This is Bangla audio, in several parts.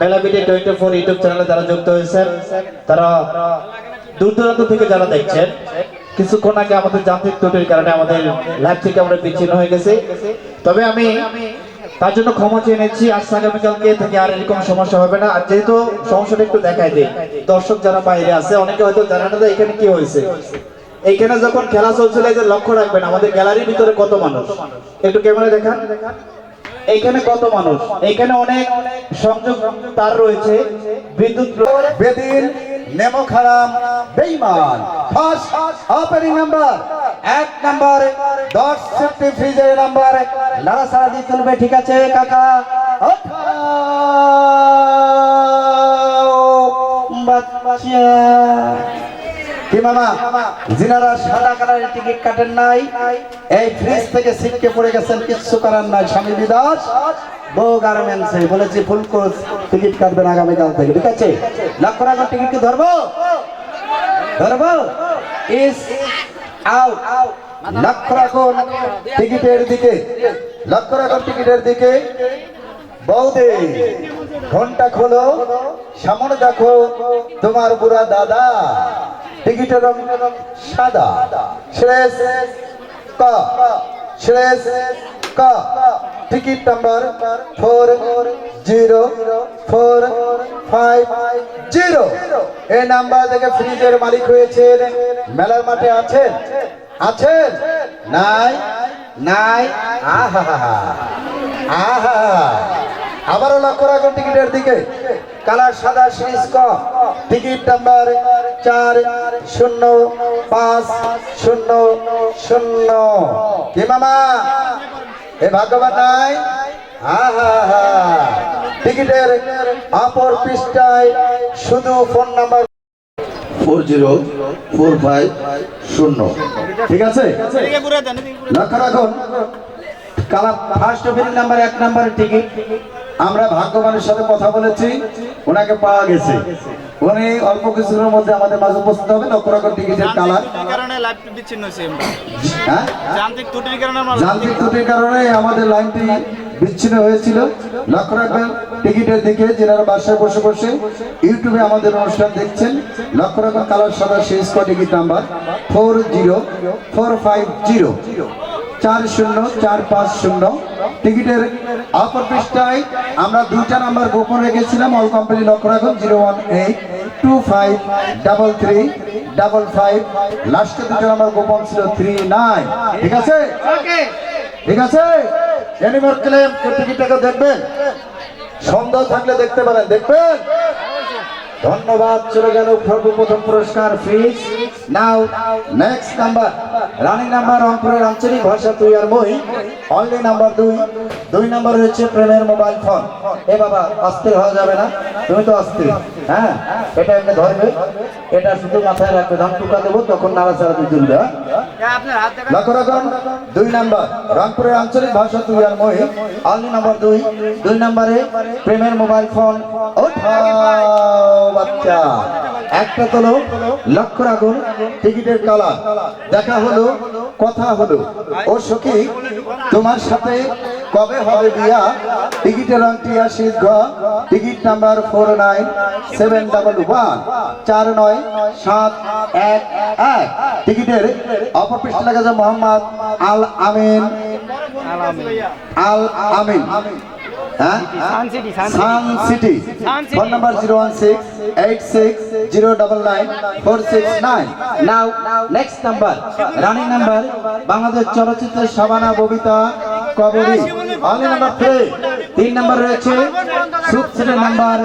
মেলাবিডি টোয়েন্টি ফোর ইউটিউব চ্যানেলে যারা যুক্ত হয়েছেন, তারা দূর দূরান্ত থেকে যারা দেখছেন কিছুক্ষণ আগে আমাদের যান্ত্রিক ত্রুটির কারণে আমাদের লাইভ থেকে আমরা বিচ্ছিন্ন হয়ে গেছি। তবে আমি তার জন্য ক্ষমা চেয়ে নিচ্ছি, আজ আগামীকালকে থেকে আর এরকম সমস্যা হবে না। আর যেহেতু সমস্যাটা একটু দেখাই দিই, দর্শক যারা বাইরে আছে, অনেকে হয়তো জানে না এখানে কি হয়েছে। এইখানে যখন খেলা চলছিল, এই যে লক্ষ্য রাখবেন, আমাদের গ্যালারির ভিতরে কত মানুষ? একটু ক্যামেরা দেখান। এইখানে কত মানুষ? এইখানে অনেক সংযোগ তার রয়েছে। বিদ্যুৎ বেদিন নেমো খারাম, বেইমান। ফার্স্ট ওপেনিং নাম্বার এক নাম্বার দশ ফিফটি ফ্রিজের নাম্বার নারা সারা দিয়ে তুলবে ঠিক আছে, কাকা। বাচ্চা। কি মামা? যিনারা সাদা কালারের টিকিট কাটেন নাই। এই ফ্রিজ থেকে ছিটকে পড়ে গেছেন, কিচ্ছু করার নাই, স্বামী বিদাস। বউ গার্মেন্টসে বলেছি, ফুল কোর্স টিকিট কাটবেন আগামীকাল থেকে। ঠিক আছে? লক্ষ টাকার টিকিট কি ধরবো? ধরবো? ইস আউট লক্ষ রাখুন, টিকিটের দিকে। লক্ষ রাখুন, টিকিটের দিকে। বৌদি, ঘণ্টা খোলো, সামনে দেখো তোমার বুড়া দাদা। টিকিটের রং সাদা। শেষ ক। শেষ ক। Ticket number four zero four five zero. এই নাম্বার থেকে ফ্রিজের মালিক হয়েছেন। মেলার মাঠে আছেন? আছেন? নাই? নাই? আহা আহা আবারও লক্ষ্য রাখুন টিকিটের দিকে। কালার সাদা সিরিজ ক। টিকিট নাম্বার চার শূন্য পাঁচ শূন্য শূন্য। কি মামা? এ ভাগ্যবান নাই টিকিটের অপর পৃষ্ঠায় শুধু phone number four zero four five শূন্য। ঠিক আছে? লক্ষ্য রাখুন। কালা ফার্স্ট ওপেনিং নাম্বার এক নাম্বারের টিকিট। আমরা ভাগ্যবানের সাথে কথা বলেছি ওনাকে পাওয়া গেছে। উনি অল্প কিছুদিনের মধ্যে আমাদের মাঝে উপস্থিত হবে লক্ষ্য রাখুন টিকিটের কালার হ্যাঁ? যান্ত্রিক ত্রুটির কারণে আমাদের লাইনটি বিচ্ছিন্ন হয়েছিল। লক্ষ্য রাখবেন টিকিটের দিকে যেনারা বাসায় বসে বসে ইউটিউবে আমাদের অনুষ্ঠান দেখছেন লক্ষ্য রাখবেন কালার সাদা শেষ ক ticket number four zero four five zero চার শূন্য চার পাঁচ শূন্য। টিকিটের অপর পৃষ্ঠায় আমরা দুইটা নাম্বার গোপন রেখেছিলাম। অল কোম্পানি লক্ষ্য রাখুন zero one eight two five double three double five লাস্টে দুটো নাম্বার গোপন ছিল থ্রি নাইন ঠিক আছে? ঠিক আছে? এনিমার ক্লেম টিকিটটাকে দেখবেন। সন্দেহ থাকলে দেখতে পারেন দেখবেন? ধন্যবাদ চলে গেল সর্বপ্রথম পুরস্কার fridge. Now next number running number রংপুরের আঞ্চলিক ভাষা তুই আর মই। অনলি নাম্বার দুই। দুই নাম্বার রয়েছে প্রেমের মোবাইল ফোন এ বাবা অস্থির হওয়া যাবে না। তুমি তো অস্থির। হ্যাঁ এটা এমনি ধরবে। এটা শুধু মাথায় রাখবে ধান টুকা দেবো তখন নাড়াচাড়া দিয়ে তুলবে হ্যাঁ? লক্ষ্য রাখুন দুই নাম্বার রংপুরের আঞ্চলিক ভাষা তুই আর মই। অনলি নাম্বার দুই। দুই নাম্বারে প্রেমের মোবাইল ফোন ওঠাও। বাচ্চা। একটা তোলো, লক্ষ্য রাখুন, টিকিটের কালা দেখা হলো, কথা হলো। ও সখী, তোমার সাথে কবে হবে বিয়া? টিকিটের রং টিয়াশি ঘ। Ticket number four nine seven double one চার নয় সাত এক এক। টিকিটের লেখা আছে মোহাম্মদ আল আমিন। আল আমিন। হ্যাঁ? Sun City phone number zero one six eight six zero double nine four six nine now next number running number Bangladesh চলচ্চিত্রের Shabana Bobita Kabori only number three তিন নাম্বার রয়েছে। সুপসেটের নাম্বার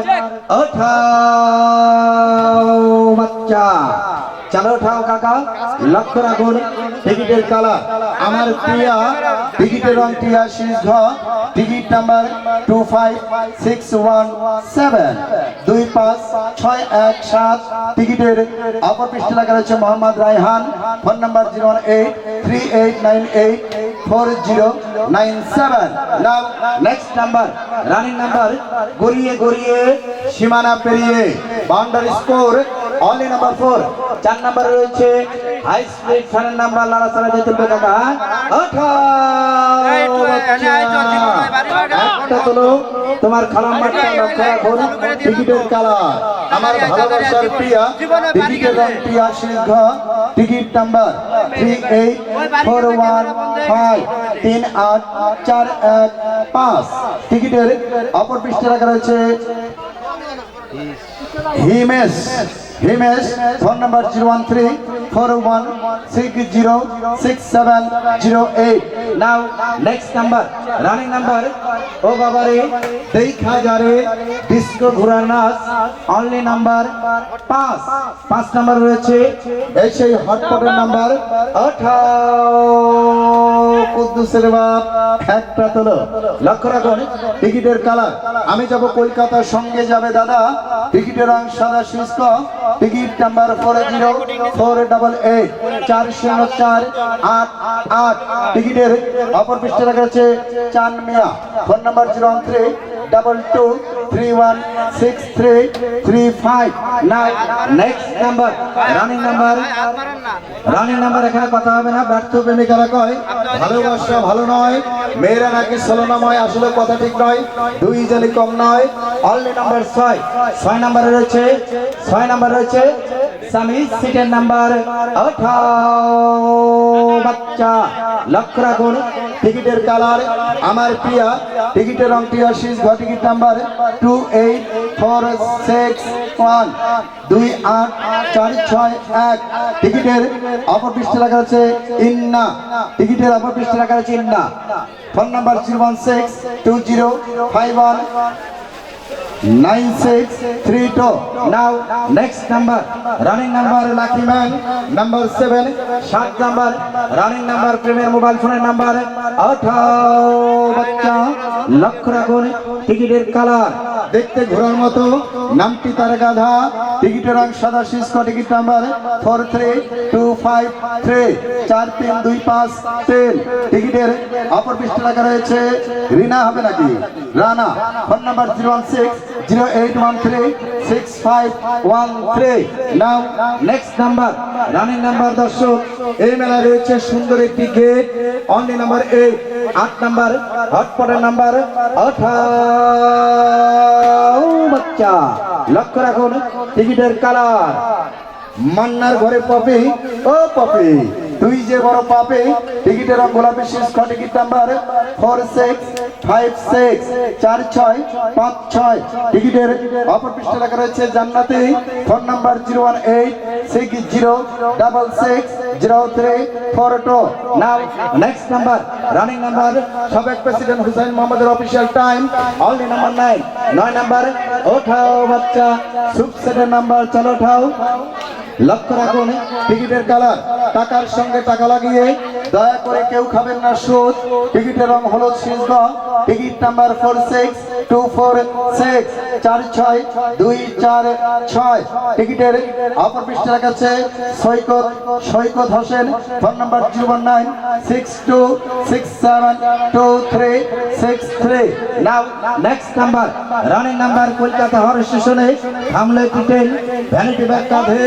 ওঠাও বাচ্চা চালো উঠাও কাকা? লক্ষ্য রাখুন, টিকিটের কালার। আমার প্রিয়া, টিকিটের রং টিয়া শীষ ঘ, ticket number two five six one seven দুই পাঁচ ছয় এক সাত, টিকিটের অপর পৃষ্ঠে লেখা রয়েছে Mohammad Raihan. Phone number zero one eight three eight nine eight four zero nine seven now next number running number. গড়িয়ে গড়িয়ে, সীমানা পেরিয়ে boundary score only number four চার নাম্বার রয়েছে হাই স্পিড ফ্যানের নাম্বার লালা দিয়ে তুলবে কাকা। বাড়ি। একটা তোলো। তোমার খালাম মাঠটা লক্ষ্য রাখুন। টিকিটের কালার আমার ভালোবাসার প্রিয়া টিকিটের রং প্রিয়া সিংহ ticket number three eight four one five তিন আট চার এক পাঁচ। টিকিটের অপর পৃষ্ঠে রাখা রয়েছে Himesh. Himesh, phone number zero one three, four one six zero six seven zero eight. Now next number running number ও বাবারে, দেখা যারে ডিস্কো ঘোড়ার নাচ অনলি নাম্বার পাঁচ। পাঁচ নাম্বার রয়েছে এই সেই হটপটের নাম্বার আঠাও কুদ্দুসের বাপ একটা তোলো। লক্ষ্য রাখুন, টিকিটের কালার আমি যাব কলকাতার সঙ্গে যাবে দাদা। টিকিটের রং সাদা শুষ্ক। Ticket number four zero four double eight চার শূন্য চার আট আট। টিকিটের অপর পৃষ্ঠে রাখা আছে Chan Mia. Phone number zero one three double two three one six three three five nine next number running number running number এখানে কথা হবে না, ব্যর্থ প্রেমিকারা কয় ভালোবাসা ভালো নয়, মেয়েরা নাকি ছলনাময় আসলে কথা ঠিক নয়, দুই কম নয়। অনলি নাম্বার ছয় ছয় নাম্বারে রয়েছে, ছয় নাম্বার রয়েছে স্বামী, সিটের নাম্বার বাচ্চা, লক্ষ্য রাখুন, টিকিটের কালার আমার প্রিয়া। টিকিটের রং প্রিয়া শীষ ঘর ticket number two eight four six one. দুই আট চার ছয় এক। টিকিটের অপর লেখা আছে ইন্না। টিকিটের অপর লেখা আছে ইন্না। Phone number zero one six two zero five one. Nine six three two now next number running number lucky man number seven সাত নাম্বার রানিং নাম্বার প্রেমের মোবাইল ফোনের নাম্বার আঠাও বাচ্চা, লক্ষ্য রাখুন, টিকিটের কালার দেখতে ঘোরার মতো, নামটি তার গাধা। টিকিটের রং সাদা শীর্ষ ticket number four three two five three চার তিন দুই পাঁচ তিন। টিকিটের অপর পৃষ্ঠে লেখা রয়েছে, রিনা হবে নাকি? Rana phone number zero one six zero eight one three six five one three. Now next number running number দর্শক, এই মেলায় রয়েছে সুন্দর একটি গেট অনলি নাম্বার এইট আট নাম্বার হটপটের নাম্বার আঠাও বাচ্চা লক্ষ্য রাখুন, টিকিটের কালার মান্নার ঘরে পপি ও পপি তুই যে বড় পাপে, টিকিটের রং গোলাপি শেষ খ ticket number four six five six চার ছয় পাঁচ ছয়। টিকিটের অপর পৃষ্ঠে লেখা রয়েছে, Jannati. Phone number zero one eight six zero double six zero three four two. Now next number running number সাবেক প্রেসিডেন্ট হুসাইন মোহাম্মদের official time only number nine নয় নাম্বার, ওঠাও বাচ্চা সুপসেটের নাম্বার, চলো ওঠাও। লক্ষ্য রাখুন টিকিটের কালার টাকার সঙ্গে টাকা লাগিয়ে দয়া করে কেউ খাবেন না সুদ। টিকিটের রং হলুদ শীর্ষ ticket number four six two four six চার ছয় দুই চার ছয়। টিকিটের অপর পৃষ্ঠের কাছে Saikat Saikat Hossain. Phone number zero one nine six two six seven two three six three now next number running number Kolkata হর স্টেশনে থামলে একটি ট্রেন ভ্যানিটি ব্যাগ কাঁধে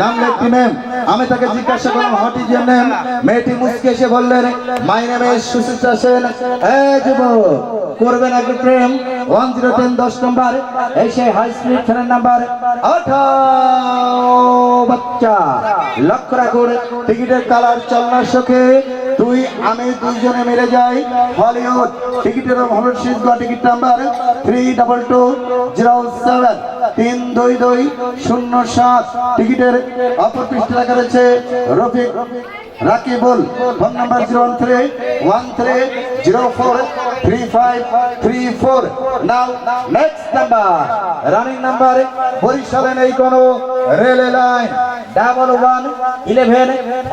নামলে একটি আমি তাকে জিজ্ঞাসা করলাম, হট নেম মেয়েটি মুসকে এসে বললেন মাই নেম ইজ সেন। এ যুবক করবেন আগে প্রেম? ওয়ান জিরো টেন দশ নম্বর। এই সেই হাই স্পিড ট্রেনের নাম্বার আঠাও বাচ্চা, লক্ষ্য রাখুন, টিকিটের কালার চলনার সখে। তুই আমি দুইজনে মিলে যাই হলিউড। টিকিটের হলুদ শীত ticket number three double two zero seven তিন, দুই দুই, শূন্য, সাত। টিকিটের অপর পৃষ্ঠে লেখা রয়েছে Rafiq Rakibul. Phone number zero one three one three zero four three five three four now next number running number বরিশালে নেই কোনো রেলে লাইন। ডাবল ওয়ান ইলেভেন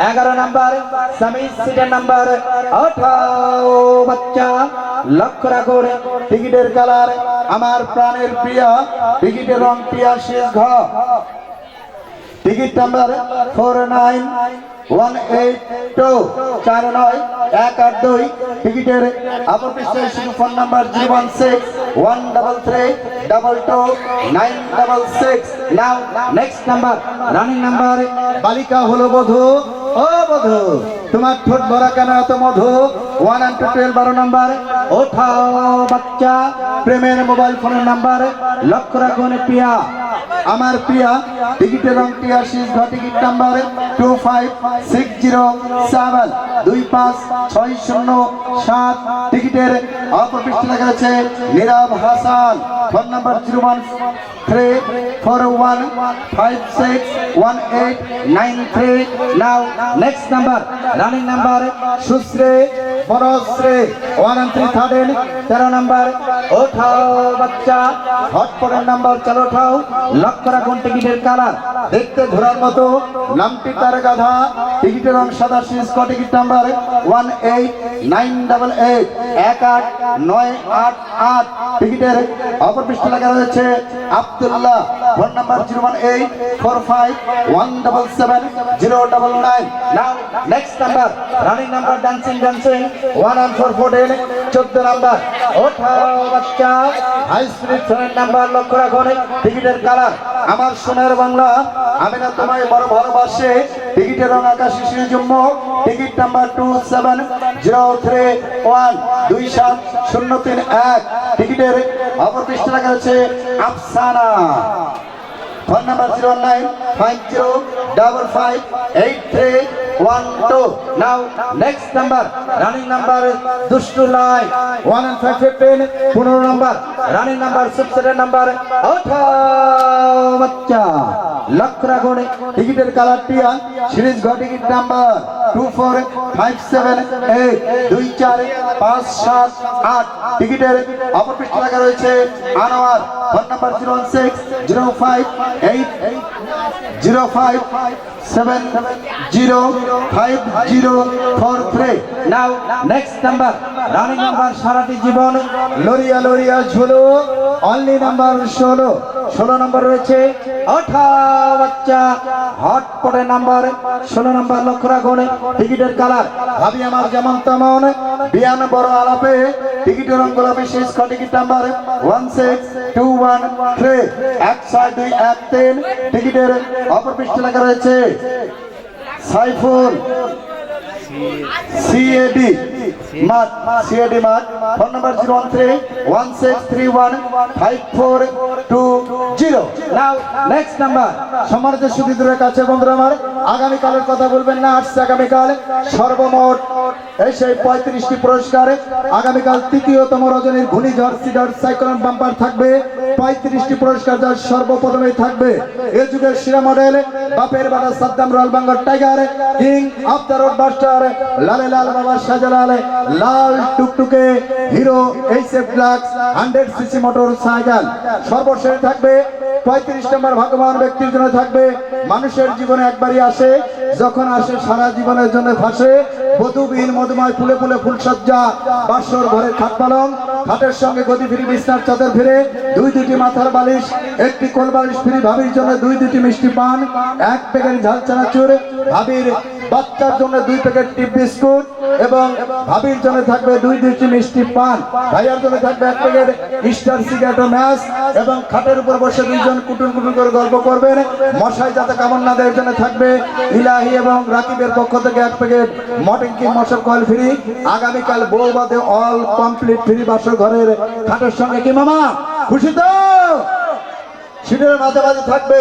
এগারো নাম্বার সিটের নাম্বার বাচ্চা, লক্ষ্য রাখুন, টিকিটের কালার আমার প্রাণের প্রিয়, টিকিটের রং প্রিয়া শেষ ঘর ticket number four nine one eight two চার নয় এক আট দুই টিকিটের পৃষ্ঠে phone number zero one six one double three double two nine double six now next number running number বালিকা হলো বধূ। ও মধু তোমার ঠোঁট ভরা কেন এত মধু? ওয়ান অ্যান্ড টু টুয়েলভ বারো নাম্বার ওঠাও বাচ্চা। প্রেমের মোবাইল ফোনের নাম্বার লক্ষ্য রাখুন পিয়া আমার পিয়া টিকিটের রং শীষ ঘ ticket number two five six zero seven দুই পাঁচ ছয় শূন্য সাত। টিকিটের অপপৃষ্ঠ লেখা আছে Nirob Hasan. Phone number zero one three four one five six one eight nine three now next number running number সুশ্রে বনশ্রে ওয়ান অ্যান্ড থ্রি থার্ডেন তেরো নাম্বার ওঠাও বাচ্চা। হটপটের নাম্বার চালো ওঠাও। লক্ষ্য কোন টিকিটের কালার? দেখতে ঘোরার মতো নামটি তার গাধা। টিকিটের রং সাদা শীষ ক ticket number? One eight nine double eight, এক আট নয় আট আট। টিকিটের অপর পৃষ্ঠ লেখা রয়েছে Abdullah. Phone number zero one eight four five one double seven zero double nine now next number running number dancing dancing one one four fourteen চোদ্দ নাম্বার ওঠাও বাচ্চা হাই স্পিড ফ্রেন্ড নাম্বার লক্ষ্য রাখুন টিকিটের কালার আমার সোনার বাংলা, আমি না তোমায় বড় ভালোবাসে। টিকিটের রং আকাশ শিশির Jammu ticket number two seven zero three one দুই সাত শূন্য তিন এক টিকিটের অপর পৃষ্ঠ লেখা আছে Afsana phone number zero nine five zero double five eight three one two now next number running number দুষ্টু লাই ওয়ান অ্যান্ড ফাইভ ফিফটিন পনেরো number running number six number ওঠাও বাচ্চা লক্ষ্য রাখুন টিকিটের কালারটি সিরিজ ঘ ticket number two four five seven eight দুই চার পাঁচ সাত আট টিকিটের অপর পৃষ্ঠ লেখা রয়েছে Anwar phone number zero one six zero five eight zero five seven zero five zero four three now next number running number সারাটি জীবন লরিয়া লরিয়া ঝুলো অনলি নাম্বার ষোলো ষোলো নম্বর রয়েছে। আঠারো বাচ্চা। হট পটে নাম্বার, ষোলো নম্বর লক্ষ্য রাখুন। টিকিটের কালার, ভাবি আমার যেমন তেমন। বিয়ান বড় আলাপে, টিকিটের রঙ গোলাপি শেষ খ ticket number one six two one three এক ছয় দুই এক তিন। টিকিটের অপর পৃষ্ঠ লেখা রয়েছে, সাইফুল। সিএডি মাঠ সিএডি মাঠ phone number zero one three one six three one five four two zero now next number সম্মানিত সুদীদের কাছে বন্ধুরা আমার, আগামীকালের কথা বলবেন না, আসছে আগামীকাল, সর্বমোট এই সেই পঁয়ত্রিশটি পুরস্কার, আগামীকাল তৃতীয়তম রজনীর ঘূর্ণিঝড়, সিডার, সাইক্লোন, বাম্পার থাকবে। পঁয়ত্রিশটি পুরস্কার যার সর্বপ্রথমেই থাকবে। এ যুগের সেরা মডেল বাপের বাড়া Saddam royal bunker tiger, king of the road buster লালে লাল বাবা শাহজালাল, লাল টুকটুকে Hero H F deluxe hundred C C motorcycle সর্বশেষ থাকবে পঁয়ত্রিশ নম্বর ভগবান ব্যক্তির জন্য থাকবে। মানুষের জীবনে একবারই আসে, যখন আসে সারা জীবনের জন্য ফাঁসে। বধুবিহীন মধুময় ফুলে ফুলে ফুলসজ্জা বাসর ঘরের খাট পালং, খাটের সঙ্গে গদি ফিরি বিছনার চাদর ফিরে দুই দুটি মাথার বালিশ, একটি কোল বালিশ ফিরি ভাবির জন্য দুই দুটি মিষ্টি পান, এক প্যাকেট ঝাল চানাচুর ভাবির বাচ্চার জন্য দুই প্যাকেট টিপ বিস্কুট এবং ভাবির জন্য থাকবে দুই দুটি মিষ্টি পান। ভাইয়ার জন্য থাকবে এক প্যাকেট ইস্টার সিগারেট ম্যাচ এবং খাটের উপর বসে দুইজন কুটুন কুটুন করে গল্প করবেন। মশাই যাতে কামড় না দেওয়ার জন্য থাকবে। ইলাহি এবং রাকিবের পক্ষ থেকে এক প্যাকেট মটন কি মশার কয়েল ফ্রি। আগামীকাল বউ বাদে অল কমপ্লিট ফ্রি বাসর ঘরের খাটের সঙ্গে কি মামা? খুশি তো? সিটের মাঝে মাঝে থাকবে।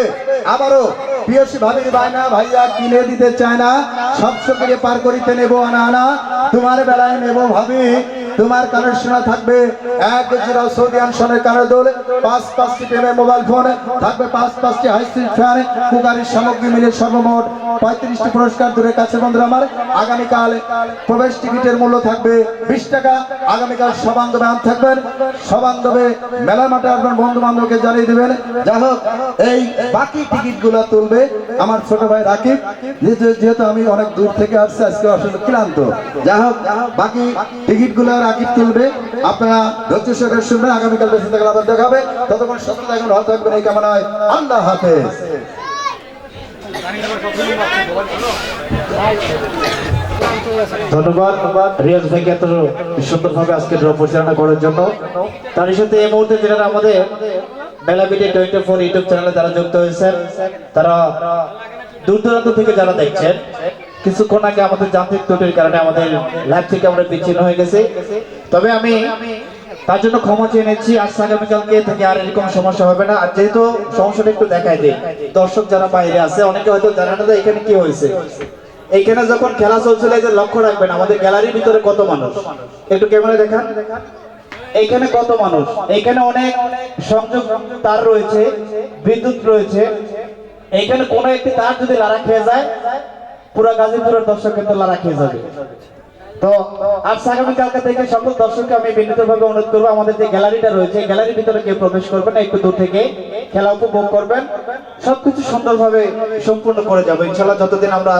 আবারও প্রিয়সী ভাবির বায়না, ভাইয়া কিনে দিতে চায় না, সব থেকে পার করিতে নেব, আনা আনা। তোমার বেলায় নেব ভাবি। তোমার কানের শোনা থাকবে এক জিরো সৌদি আনসনের কানের দোল, পাঁচ পাঁচটি প্রেমের মোবাইল ফোন, থাকবে পাঁচ পাঁচটি হাই স্পিড ফ্যান সামগ্রী মিলে সর্বমোট পঁয়ত্রিশটি পুরস্কার দূরে কাছে বন্ধুরা আমার। আগামীকাল প্রবেশ টিকিটের মূল্য থাকবে বিশ টাকা। আগামীকাল সবান্ধবে আম থাকবেন, সবান্ধবে মেলা মাঠে আসবেন বন্ধু বান্ধবকে জানিয়ে দিবেন। যাই হোক, এই বাকি টিকিটগুলা তুলবে আমার ছোট ভাই রাকিব যেহেতু আমি অনেক দূর থেকে আসছি, আজকে আসলে ক্লান্ত। যাই হোক, বাকি টিকিট রাকিব তুলবে। আপনারা ধৈর্য সহকারে শুনবেন, আগামীকাল বেশি থাকলে আবার দেখা ততক্ষণ সুস্থ থাকবেন ভালো থাকবেন, এই কামনায় আল্লাহ হাফেজ। ধন্যবাদ রিয়াজ ভাইকে এত আজকে পরিচালনা করার জন্য। তার সাথে এই মুহূর্তে যারা আমাদের মেলাবিটি টোয়েন্টি ফোর ইউটিউব চ্যানেলে যারা যুক্ত হয়েছেন, তারা দূর দূরান্ত থেকে যারা দেখছেন কিছুক্ষণ আগে আমাদের যান্ত্রিক ত্রুটির কারণে আমাদের লাইভ থেকে আমরা বিচ্ছিন্ন হয়ে গেছে। তবে আমি তার জন্য ক্ষমা চেয়ে নিচ্ছি, আজ আগামীকালকে থেকে আর এরকম সমস্যা হবে না। আর যেহেতু সমস্যাটা একটু দেখাই দিই, দর্শক যারা বাইরে আছে, অনেকে হয়তো জানে না এখানে কি হয়েছে। এইখানে যখন খেলা চলছিল যে লক্ষ্য রাখবেন, আমাদের গ্যালারির ভিতরে কত মানুষ? একটু ক্যামেরা দেখান। এইখানে কত মানুষ? এইখানে অনেক সংযোগ তার রয়েছে, বিদ্যুৎ রয়েছে। এইখানে কোনো একটি তার যদি লারা খেয়ে যায় পুরো গাজীপুরের দর্শক কিন্তু রাখিয়ে খেয়ে যাবে। তো আর আগামী কালকে থেকে সকল দর্শককে আমি বিনীতভাবে অনুরোধ করব, আমাদের যে গ্যালারিটা রয়েছে গ্যালারির ভিতরে কেউ প্রবেশ করবেন একটু দূর থেকে খেলা উপভোগ করবেন। সবকিছু সুন্দরভাবে সম্পূর্ণ করে যাব। ইনশাল্লাহ যতদিন আমরা